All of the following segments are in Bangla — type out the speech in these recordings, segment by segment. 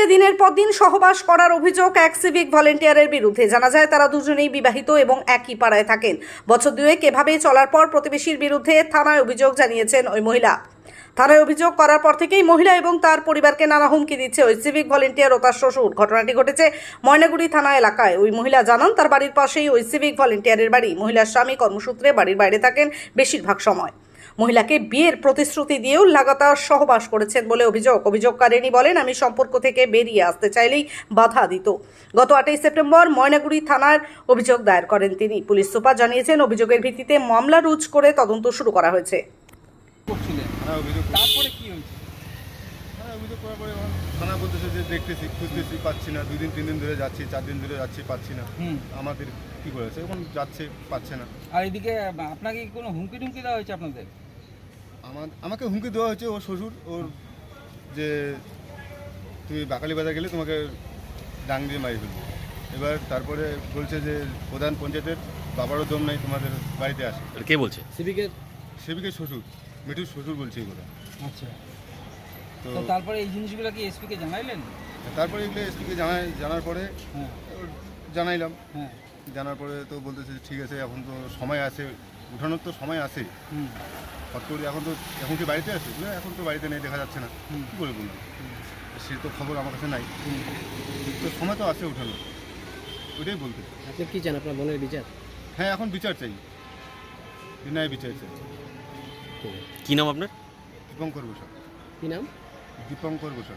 নিয়ে দিনের পর দিন সহবাস করার অভিযোগ এক সিভিক ভলেন্টিয়ারের বিরুদ্ধে। জানা যায়, তারা দুজনেই বিবাহিত এবং একই পাড়ায় থাকেন। বছর দুয়েক এভাবে চলার পর প্রতিবেশীর বিরুদ্ধে থানায় অভিযোগ জানিয়েছেন ওই মহিলা। থানায় অভিযোগ করার পর থেকেই মহিলা এবং তার পরিবারকে নানা হুমকি দিচ্ছে ওই সিভিক ভলেন্টিয়ার ও তার শ্বশুর। ঘটনাটি ঘটেছে ময়নাগুড়ি থানা এলাকায়। ওই মহিলা জানান, তার বাড়ির পাশেই ওই সিভিক ভলেন্টিয়ারের বাড়ি। মহিলার স্বামী কর্মসূত্রে বাড়ির বাইরে থাকেন বেশিরভাগ সময়। মহিলাকে বিয়ের প্রতিশ্রুতি দিয়েও লাগাতার সহবাস করেছেন বলে অভিযোগ। অভিযোগকারিনী বলেন আমি সম্পর্ক থেকে বেরিয়ে আসতে চাইলেই বাধা দিত। গত আটই সেপ্টেম্বর ময়নাগুড়ি থানার অভিযোগ দায়ের করেন তিনি। পুলিশ সুপার জানিয়েছেন অভিযোগের ভিত্তিতে মামলা রুজ করে তদন্ত শুরু করা হয়েছে। করছিলেন থানা অভিযোগ করি। তারপরে কি হয়েছে? অভিযোগ করার পরে থানা বলতেছে যে দেখতেছি খুঁজতেছি পাচ্ছি না। দুই দিন তিন দিন ধরে যাচ্ছি চার দিন ধরে যাচ্ছি পাচ্ছি না। আমাদের কি করেছে এখন যাচ্ছে পাচ্ছে না। আর এদিকে আপনাকে কোনো হুমকি টুমকি দেওয়া হয়েছে আপনাদের? আমার আমাকে হুমকি দেওয়া হয়েছে ওর শ্বশুর ওর যে তুমি বাকালি বাজার গেলে তোমাকে ডাং দিয়ে মারি ফেলব। এবার তারপরে বলছে যে প্রধান পঞ্চায়েতের বাবারও দম নাই তোমাদের বাড়িতে আসে। কে বলছে? সিভিকের? সেবিকের শ্বশুর মিঠুর শ্বশুর বলছে এগুলো আচ্ছা। তো তো তারপরে এই জিনিসগুলো কি এসপিকে জানাইলেন? তারপরে এগুলো এসপিকে জানাই জানার পরে হ্যাঁ। ওর জানাইলাম। হ্যাঁ। জানার পরে তো বলতেছে ঠিক আছে এখন তো সময় আছে উঠানোর তো সময় আছে। হুম। হট করে এখন তো এখন কি বাড়িতে আছে? না এখন তো বাড়িতে নেই দেখা যাচ্ছে না। হুম। কী করে বললাম সে তো খবর আমার কাছে নাই। হুম। তো সময় তো আছে উঠানো ওইটাই বলতে। আপনি কি চান? আপনার বোনের বিচার? হ্যাঁ এখন বিচার চাই। বিনয় বিচার চাই। কি নাম আপনার? দীপঙ্কর বসা। কি নাম? দীপঙ্কর বসা।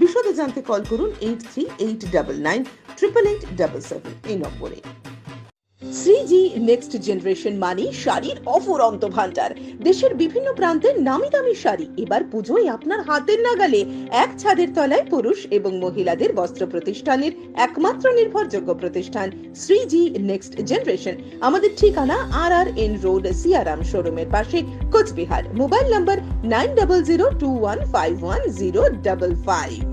বিশদে জানতে কল করুন eight three eight double nine triple eight double seven এই নম্বরে। শ্রীজি নেক্সট জেনারেশন মানে শাড়ির অফুরন্ত ভান্ডার দেশের বিভিন্ন প্রান্তের নামি দামি শাড়ি। এবার পুজোয় আপনার হাতের নাগালে এক ছাদের তলায় পুরুষ এবং মহিলাদের বস্ত্র প্রতিষ্ঠানের একমাত্র নির্ভরযোগ্য প্রতিষ্ঠান শ্রীজি নেক্সট জেনারেশন। আমাদের ঠিকানা আর আর এন রোড, সিয়ারাম শোরুমের পাশে, Cooch Behar. Mobile number nine double zero two one five one zero double five